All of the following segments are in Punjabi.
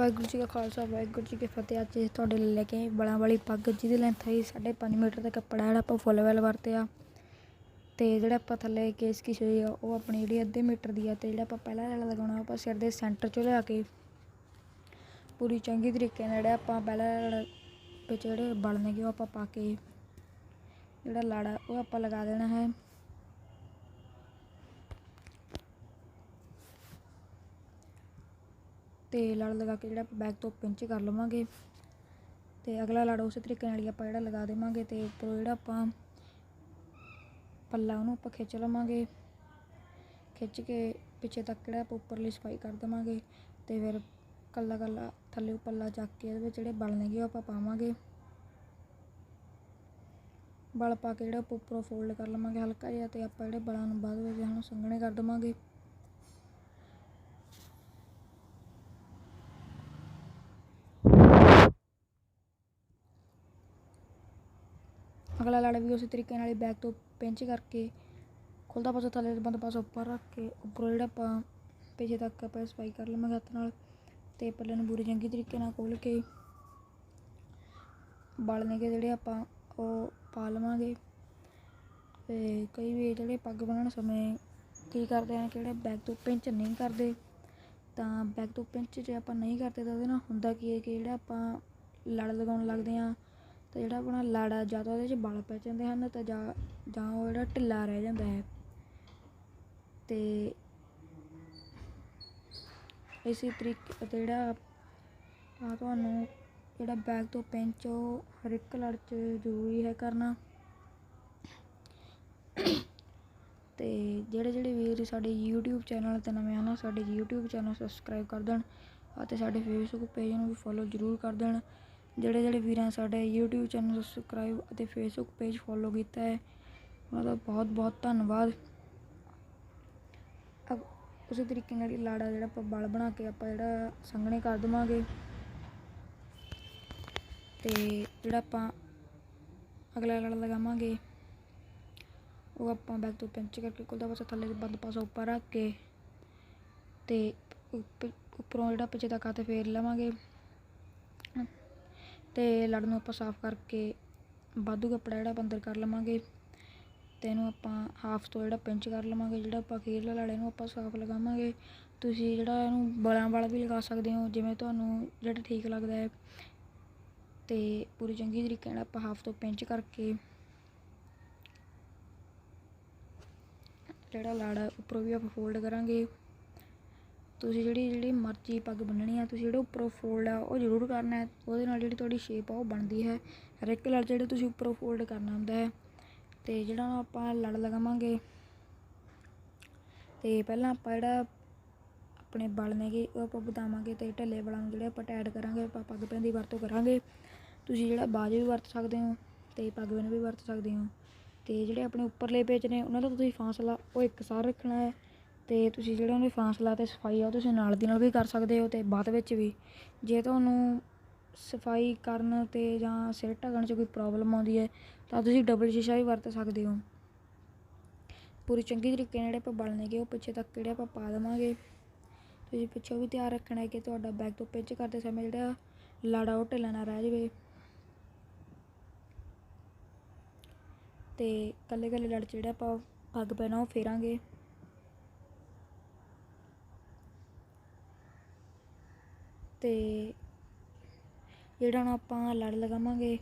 ਵਾਹਿਗੁਰੂ ਜੀ ਕਾ ਖਾਲਸਾ, ਵਾਹਿਗੁਰੂ ਜੀ ਕੀ ਫਤਿਹ। ਅੱਜ ਤੁਹਾਡੇ ਲਈ ਲੈ ਕੇ ਬਲਾਂ ਵਾਲੀ ਪੱਗ, ਜਿਹਦੀ ਲੈਂਥ ਹੈ 5.5 ਮੀਟਰ ਦਾ ਕੱਪੜਾ ਜਿਹੜਾ ਆਪਾਂ ਫੁੱਲ ਵੈਲ ਵਰਤਿਆ। ਤੇ ਜਿਹੜਾ ਆਪਾਂ ਥੱਲੇ ਕੇਸ ਕੀ ਹੋਈ ਆ ਉਹ ਆਪਣੀ ਜਿਹੜੀ ਅੱਧੇ ਮੀਟਰ ਦੀ ਆ ਤੇ ਜਿਹੜਾ ਆਪਾਂ ਪਹਿਲਾ ਲੈਣਾ ਲਗਾਉਣਾ, ਆਪਾਂ ਸਿਰ ਦੇ ਸੈਂਟਰ 'ਚੋਂ ਲਿਆ ਕੇ ਪੂਰੀ ਚੰਗੀ ਤਰੀਕੇ ਨਾਲ ਜਿਹੜਾ ਆਪਾਂ ਪਹਿਲਾ ਲੈਣਾ ਵਿੱਚ ਜਿਹੜੇ ਬਲ ਨੇਗੇ ਉਹ ਆਪਾਂ ਪਾ ਕੇ ਜਿਹੜਾ ਲਾੜਾ ਉਹ ਆਪਾਂ ਲਗਾ ਦੇਣਾ ਹੈ। ਤੇ ਲੜ ਲਗਾ ਕੇ ਜਿਹੜਾ ਬੈਗ ਤੋਂ ਪਿੰਚ ਕਰ ਲਵਾਂਗੇ ਤੇ ਅਗਲਾ ਲੜ ਉਸੇ ਤਰੀਕੇ ਨਾਲ ਹੀ ਆਪਾਂ ਜਿਹੜਾ ਲਗਾ ਦੇਵਾਂਗੇ ਤੇ ਉੱਪਰੋਂ ਜਿਹੜਾ ਆਪਾਂ ਪੱਲਾ ਉਹਨੂੰ ਆਪਾਂ ਖਿੱਚ ਲਵਾਂਗੇ। ਖਿੱਚ ਕੇ ਪਿੱਛੇ ਤੱਕ ਜਿਹੜਾ ਆਪਾਂ ਉੱਪਰਲੀ ਸਫ਼ਾਈ ਕਰ ਦੇਵਾਂਗੇ ਤੇ ਫਿਰ ਕੱਲਾ ਕੱਲਾ ਥੱਲੇ ਪੱਲਾ ਚੱਕ ਕੇ ਇਹਦੇ ਵਿੱਚ ਜਿਹੜੇ ਬਲ ਨੇਗੇ ਉਹ ਆਪਾਂ ਪਾਵਾਂਗੇ। ਬਲ ਪਾ ਕੇ ਜਿਹੜਾ ਆਪਾਂ ਉੱਪਰੋਂ ਫੋਲਡ ਕਰ ਲਵਾਂਗੇ ਹਲਕਾ ਜਿਹਾ ਤੇ ਆਪਾਂ ਜਿਹੜੇ ਬਲਾਂ ਨੂੰ ਬਾਅਦ ਵਿੱਚ ਹੁਣ ਸੰਘਣੇ ਕਰ ਦੇਵਾਂਗੇ। ਅਗਲਾ ਲੜ ਵੀ ਉਸੇ ਤਰੀਕੇ ਨਾਲ ਹੀ ਬੈਕ ਤੋਂ ਪਿੰਚ ਕਰਕੇ ਖੁੱਲਦਾ ਪਾਸਾ, ਥੱਲੇ ਬੰਦ ਪਾਸਾ ਉੱਪਰ ਰੱਖ ਕੇ ਉੱਪਰੋਂ ਜਿਹੜਾ ਆਪਾਂ ਪਿੱਛੇ ਤੱਕ ਆਪਾਂ ਸਫ਼ਾਈ ਕਰ ਲਵਾਂਗੇ ਹੱਥ ਨਾਲ ਤੇ ਪੱਲੇ ਨੂੰ ਪੂਰੀ ਚੰਗੀ ਤਰੀਕੇ ਨਾਲ ਖੋਲ ਕੇ ਬਲ ਨੇਗੇ ਜਿਹੜੇ ਆਪਾਂ ਉਹ ਪਾ ਲਵਾਂਗੇ ਤੇ ਕਈ ਵੀ ਜਿਹੜੇ ਪੱਗ ਬੰਨ੍ਹਣ ਸਮੇਂ ਕੀ ਕਰਦੇ ਆ, ਕਿਹੜੇ ਬੈਕ ਤੋਂ ਪਿੰਚ ਨਹੀਂ ਕਰਦੇ ਤਾਂ ਬੈਕ ਤੋਂ ਪਿੰਚ ਜੇ ਆਪਾਂ ਨਹੀਂ ਕਰਦੇ ਤਾਂ ਉਹਦੇ ਨਾਲ ਹੁੰਦਾ ਕੀ ਹੈ ਕਿ ਜਿਹੜਾ ਆਪਾਂ ਲੜ ਲਗਾਉਣ ਲੱਗਦੇ ਆ ਤਾਂ ਜਿਹੜਾ ਆਪਣਾ ਲਾੜਾ ਜਾਂ ਤਾਂ ਉਹਦੇ 'ਚ ਬਲ ਪੈ ਜਾਂਦੇ ਹਨ ਤਾਂ ਜਾਂ ਜਾਂ ਉਹ ਜਿਹੜਾ ਢਿੱਲਾ ਰਹਿ ਜਾਂਦਾ ਹੈ। ਤੇ ਇਸੇ ਤਰੀਕੇ ਤੇ ਜਿਹੜਾ ਆ ਤੁਹਾਨੂੰ ਜਿਹੜਾ ਬੈਗ ਤੋਂ ਪਿੰਚ ਉਹ ਹਰ ਇੱਕ ਲੜ 'ਚ ਜ਼ਰੂਰੀ ਹੈ ਕਰਨਾ। ਤੇ ਜਿਹੜੇ ਜਿਹੜੇ ਵੀਰ ਸਾਡੇ YouTube ਚੈਨਲ ਤੇ ਨਵੇਂ ਹਨ, ਸਾਡੇ YouTube ਚੈਨਲ ਸਬਸਕ੍ਰਾਈਬ ਕਰ ਦੇਣ ਅਤੇ ਸਾਡੇ Facebook ਪੇਜ ਨੂੰ ਵੀ ਫੋਲੋ ਜ਼ਰੂਰ ਕਰ ਦੇਣ। ਜਿਹੜੇ ਜਿਹੜੇ ਵੀਰਾਂ ਨੇ ਸਾਡੇ YouTube ਚੈਨਲ ਸਬਸਕ੍ਰਾਈਬ ਅਤੇ Facebook ਪੇਜ ਫੋਲੋ ਕੀਤਾ ਹੈ, ਉਹਨਾਂ ਦਾ ਬਹੁਤ ਬਹੁਤ ਧੰਨਵਾਦ। ਅਗ- ਉਸੇ ਤਰੀਕੇ ਨਾਲ ਲਾੜਾ ਜਿਹੜਾ ਆਪਾਂ ਬਲ ਬਣਾ ਕੇ ਆਪਾਂ ਜਿਹੜਾ ਸੰਘਣੇ ਕਰ ਦੇਵਾਂਗੇ। ਤੇ ਜਿਹੜਾ ਆਪਾਂ ਅਗਲਾ ਲੜ ਲਗਾਵਾਂਗੇ, ਉਹ ਆਪਾਂ ਬੈਕ ਤੋਂ ਪਿੰਚ ਕਰਕੇ ਕੁਲਦਾ ਪਾਸਾ ਥੱਲੇ ਤੇ ਬੰਦ ਪਾਸਾ ਉੱਪਰ ਰੱਖ ਕੇ ਤੇ ਉੱਪ- ਉੱਪਰੋਂ ਜਿਹੜਾ ਪਿੱਛੇ ਤੱਕ ਆ ਫੇਰ ਲਵਾਂਗੇ। ਤੇ ਲੜ ਨੂੰ ਆਪਾਂ ਸਾਫ਼ ਕਰਕੇ ਵਾਧੂ ਕੱਪੜਾ ਜਿਹੜਾ ਆਪਾਂ ਅੰਦਰ ਕਰ ਲਵਾਂਗੇ, ਤੇ ਇਹਨੂੰ ਆਪਾਂ ਹਾਫ ਤੋਂ ਜਿਹੜਾ ਪਿੰਚ ਕਰ ਲਵਾਂਗੇ, ਜਿਹੜਾ ਆਪਾਂ ਅਖੀਰਲੇ ਲੜ ਇਹਨੂੰ ਆਪਾਂ ਸਾਫ਼ ਲਗਾਵਾਂਗੇ। ਤੁਸੀਂ ਜਿਹੜਾ ਇਹਨੂੰ ਬਲਾਂ ਵਾਲਾ ਵੀ ਲਗਾ ਸਕਦੇ ਹੋ, ਜਿਵੇਂ ਤੁਹਾਨੂੰ ਜਿਹੜਾ ਠੀਕ ਲੱਗਦਾ ਹੈ। ਤੇ ਪੂਰੀ ਚੰਗੀ ਤਰੀਕੇ ਨਾਲ ਆਪਾਂ ਹਾਫ ਤੋਂ ਪਿੰਚ ਕਰਕੇ ਜਿਹੜਾ ਲਾੜਾ ਉੱਪਰੋਂ ਵੀ ਆਪਾਂ ਫੋਲਡ ਕਰਾਂਗੇ। ਤੁਸੀਂ ਜਿਹੜੀ ਜਿਹੜੀ ਮਰਜ਼ੀ ਪੱਗ ਬੰਨਣੀ ਆ, ਤੁਸੀਂ ਜਿਹੜਾ ਉੱਪਰੋਂ ਫੋਲਡ ਆ, ਉਹ ਜ਼ਰੂਰ ਕਰਨਾ ਹੈ। ਉਹਦੇ ਨਾਲ ਜਿਹੜੀ ਤੁਹਾਡੀ ਸ਼ੇਪ ਆ, ਉਹ ਬਣਦੀ ਹੈ। ਹਰ ਇੱਕ ਲੜ ਜਿਹੜੇ ਤੁਸੀਂ ਉੱਪਰੋਂ ਫੋਲਡ ਕਰਨਾ ਹੁੰਦਾ ਹੈ। ਤੇ ਜਿਹੜਾ ਆਪਾਂ ਲੜ ਲਗਾਵਾਂਗੇ, ਤੇ ਪਹਿਲਾਂ ਆਪਾਂ ਜਿਹੜਾ ਆਪਣੇ ਬਲ ਨੇਗੇ, ਉਹ ਆਪਾਂ ਵਧਾਵਾਂਗੇ ਤੇ ਢੱਲੇ ਬਲਾਂ ਨੂੰ ਜਿਹੜੇ ਆਪਾਂ ਟੈਡ ਕਰਾਂਗੇ, ਆਪਾਂ ਪੱਗ ਪੈਣ ਦੀ ਵਰਤੋਂ ਕਰਾਂਗੇ। ਤੁਸੀਂ ਜਿਹੜਾ ਬਾਜ ਵੀ ਵਰਤ ਸਕਦੇ ਹੋ ਤੇ ਪੱਗ ਪੈਣ ਵੀ ਵਰਤ ਸਕਦੇ ਹੋ। ਤੇ ਜਿਹੜੇ ਆਪਣੇ ਉੱਪਰਲੇ ਪੇਚ ਨੇ, ਉਹਨਾਂ ਦਾ ਤੁਸੀਂ ਫਾਸਲਾ ਉਹ ਇੱਕ ਸਾਰ ਰੱਖਣਾ ਹੈ। ਅਤੇ ਤੁਸੀਂ ਜਿਹੜਾ ਉਹਨੇ ਫਾਸਲਾ ਅਤੇ ਸਫ਼ਾਈ ਆ, ਉਹ ਤੁਸੀਂ ਨਾਲ ਦੀ ਨਾਲ ਵੀ ਕਰ ਸਕਦੇ ਹੋ ਅਤੇ ਬਾਅਦ ਵਿੱਚ ਵੀ। ਜੇ ਤੁਹਾਨੂੰ ਸਫ਼ਾਈ ਕਰਨ ਅਤੇ ਜਾਂ ਸਿਰ ਢੱਕਣ 'ਚ ਕੋਈ ਪ੍ਰੋਬਲਮ ਆਉਂਦੀ ਹੈ, ਤਾਂ ਤੁਸੀਂ ਡਬਲ ਸ਼ੀਸ਼ਾ ਵੀ ਵਰਤ ਸਕਦੇ ਹੋ। ਪੂਰੀ ਚੰਗੀ ਤਰੀਕੇ ਨਾਲ ਜਿਹੜੇ ਆਪਾਂ ਬਲ ਉਹ ਪਿੱਛੇ ਤੱਕ ਜਿਹੜੇ ਆਪਾਂ ਪਾ ਦੇਵਾਂਗੇ। ਤੁਸੀਂ ਪਿੱਛੋਂ ਵੀ ਧਿਆਨ ਰੱਖਣਾ ਹੈ ਕਿ ਤੁਹਾਡਾ ਬੈਗ ਤੋਂ ਪਿੰਚ ਕਰਦੇ ਸਮੇਂ ਜਿਹੜਾ ਲਾੜਾ ਉਹ ਢਿੱਲਾ ਨਾ ਰਹਿ ਜਾਵੇ। ਤੇ ਕੱਲੇ ਕੱਲੇ ਲੜ 'ਚ ਜਿਹੜਾ ਆਪਾਂ ਪੱਗ ਪੈਣਾ, ਉਹ ਫੇਰਾਂਗੇ। ਤੇ ਜਿਹੜਾ ਹੁਣ ਆਪਾਂ ਲੜ ਲਗਾਵਾਂਗੇ,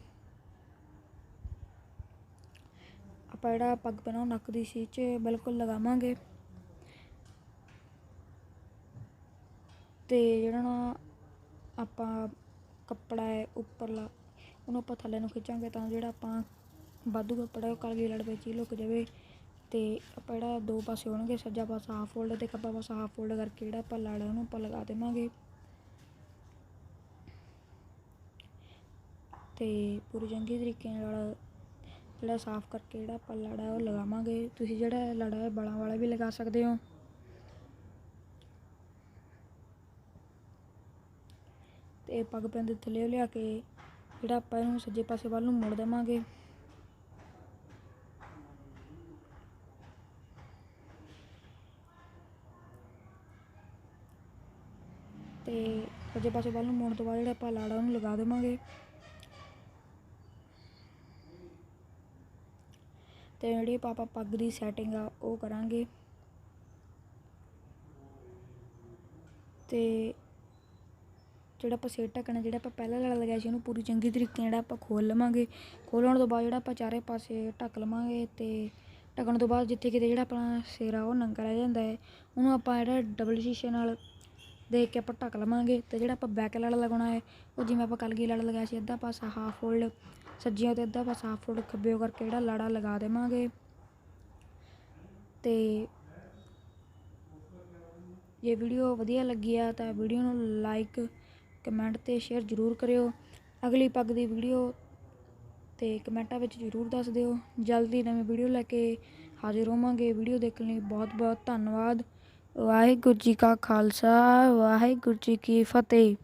ਆਪਾਂ ਜਿਹੜਾ ਪੱਗ ਪੈਣਾ ਉਹ ਨੱਕ ਦੀ ਸੀ 'ਚ ਬਿਲਕੁਲ ਲਗਾਵਾਂਗੇ। ਤੇ ਜਿਹੜਾ ਨਾ ਆਪਾਂ ਕੱਪੜਾ ਹੈ ਉੱਪਰਲਾ, ਉਹਨੂੰ ਆਪਾਂ ਥੱਲੇ ਨੂੰ ਖਿੱਚਾਂਗੇ ਤਾਂ ਜਿਹੜਾ ਆਪਾਂ ਵਾਧੂ ਕੱਪੜਾ ਉਹ ਕਲਗੀ ਲੜ ਵਿੱਚ ਹੀ ਲੁਕ ਜਾਵੇ। ਤੇ ਆਪਾਂ ਜਿਹੜਾ ਦੋ ਪਾਸੇ ਹੋਣਗੇ, ਸੱਜਾ ਪਾਸਾ ਹਾਫ ਫੋਲਡ ਤੇ ਖੱਬਾ ਪਾਸਾ ਹਾਫ ਫੋਲਡ ਕਰਕੇ ਜਿਹੜਾ ਆਪਾਂ ਲੜ ਉਹਨੂੰ ਆਪਾਂ ਲਗਾ ਦੇਵਾਂਗੇ। ਅਤੇ ਪੂਰੀ ਚੰਗੀ ਤਰੀਕੇ ਨਾਲ ਜਿਹੜਾ ਸਾਫ਼ ਕਰਕੇ ਜਿਹੜਾ ਆਪਾਂ ਲਾੜਾ ਉਹ ਲਗਾਵਾਂਗੇ। ਤੁਸੀਂ ਜਿਹੜਾ ਲਾੜਾ ਹੈ, ਬਾਲਾਂ ਵਾਲਾ ਵੀ ਲਗਾ ਸਕਦੇ ਹੋ। ਤੇ ਪੱਗ ਪੈਣ ਦੇ ਥੱਲੇ ਲਿਆ ਕੇ ਜਿਹੜਾ ਆਪਾਂ ਇਹਨੂੰ ਸੱਜੇ ਪਾਸੇ ਵੱਲ ਨੂੰ ਮੋੜ ਦੇਵਾਂਗੇ। ਤੇ ਸੱਜੇ ਪਾਸੇ ਵੱਲ ਨੂੰ ਮੋੜਨ ਤੋਂ ਬਾਅਦ ਜਿਹੜਾ ਆਪਾਂ ਲਾੜਾ ਉਹਨੂੰ ਲਗਾ ਦੇਵਾਂਗੇ। ਤੇ ਜਿਹੜੀ ਆਪਾਂ ਆਪਾਂ ਪੱਗ ਦੀ ਸੈਟਿੰਗ ਆ, ਉਹ ਕਰਾਂਗੇ। ਤੇ ਜਿਹੜਾ ਆਪਾਂ ਸਿਰ ਢੱਕਣਾ, ਜਿਹੜਾ ਆਪਾਂ ਪਹਿਲਾਂ ਲੜ ਲਗਾਇਆ ਸੀ, ਉਹਨੂੰ ਪੂਰੀ ਚੰਗੀ ਤਰੀਕੇ ਨਾਲ ਜਿਹੜਾ ਆਪਾਂ ਖੋਲ ਲਵਾਂਗੇ। ਖੋਲਣ ਤੋਂ ਬਾਅਦ ਜਿਹੜਾ ਆਪਾਂ ਚਾਰੇ ਪਾਸੇ ਢੱਕ ਲਵਾਂਗੇ ਤੇ ਢੱਕਣ ਤੋਂ ਬਾਅਦ ਜਿੱਥੇ ਕਿਤੇ ਜਿਹੜਾ ਆਪਣਾ ਸਿਰ ਆ, ਉਹ ਨੰਗਾ ਰਹਿ ਜਾਂਦਾ ਹੈ। ਉਹਨੂੰ ਆਪਾਂ ਜਿਹੜਾ ਡਬਲ ਸ਼ੀਸ਼ੇ ਨਾਲ ਦੇਖ ਕੇ ਆਪਾਂ ਢੱਕ ਲਵਾਂਗੇ ਤੇ ਜਿਹੜਾ ਆਪਾਂ ਬੈਕ ਲੜ ਲਗਾਉਣਾ ਹੈ, ਉਹ ਜਿਵੇਂ ਆਪਾਂ ਕਲਗੀ ਲੜ ਲਗਾਇਆ ਸੀ, ਅੱਧਾ ਪਾਸਾ ਹਾਫ ਫੋਲਡ ਸੱਜੀਆਂ ਤੇ ਅੱਧਾ ਪਾਸਾ ਹਾਫ ਫੋਲਡ ਖੱਬਿਓ ਕਰਕੇ ਜਿਹੜਾ ਲੜਾ ਲਗਾ ਦੇਵਾਂਗੇ। ਤੇ ਜੇ ਵੀਡੀਓ ਵਧੀਆ ਲੱਗੀ ਆ ਤਾਂ ਵੀਡੀਓ ਨੂੰ ਲਾਈਕ, ਕਮੈਂਟ ਤੇ ਸ਼ੇਅਰ ਜ਼ਰੂਰ ਕਰਿਓ। ਅਗਲੀ ਪੱਗ ਦੀ ਵੀਡੀਓ ਤੇ ਕਮੈਂਟਾਂ ਵਿੱਚ ਜ਼ਰੂਰ ਦੱਸ ਦਿਓ। ਜਲਦੀ ਨਵੀਂ ਵੀਡੀਓ ਲੈ ਕੇ ਹਾਜ਼ਰ ਹੋਵਾਂਗੇ। ਵੀਡੀਓ ਦੇਖਣ ਲਈ ਬਹੁਤ ਬਹੁਤ ਧੰਨਵਾਦ। ਵਾਹਿਗੁਰੂ ਜੀ ਕਾ ਖਾਲਸਾ, ਵਾਹਿਗੁਰੂ ਜੀ ਕੀ ਫਤਿਹ।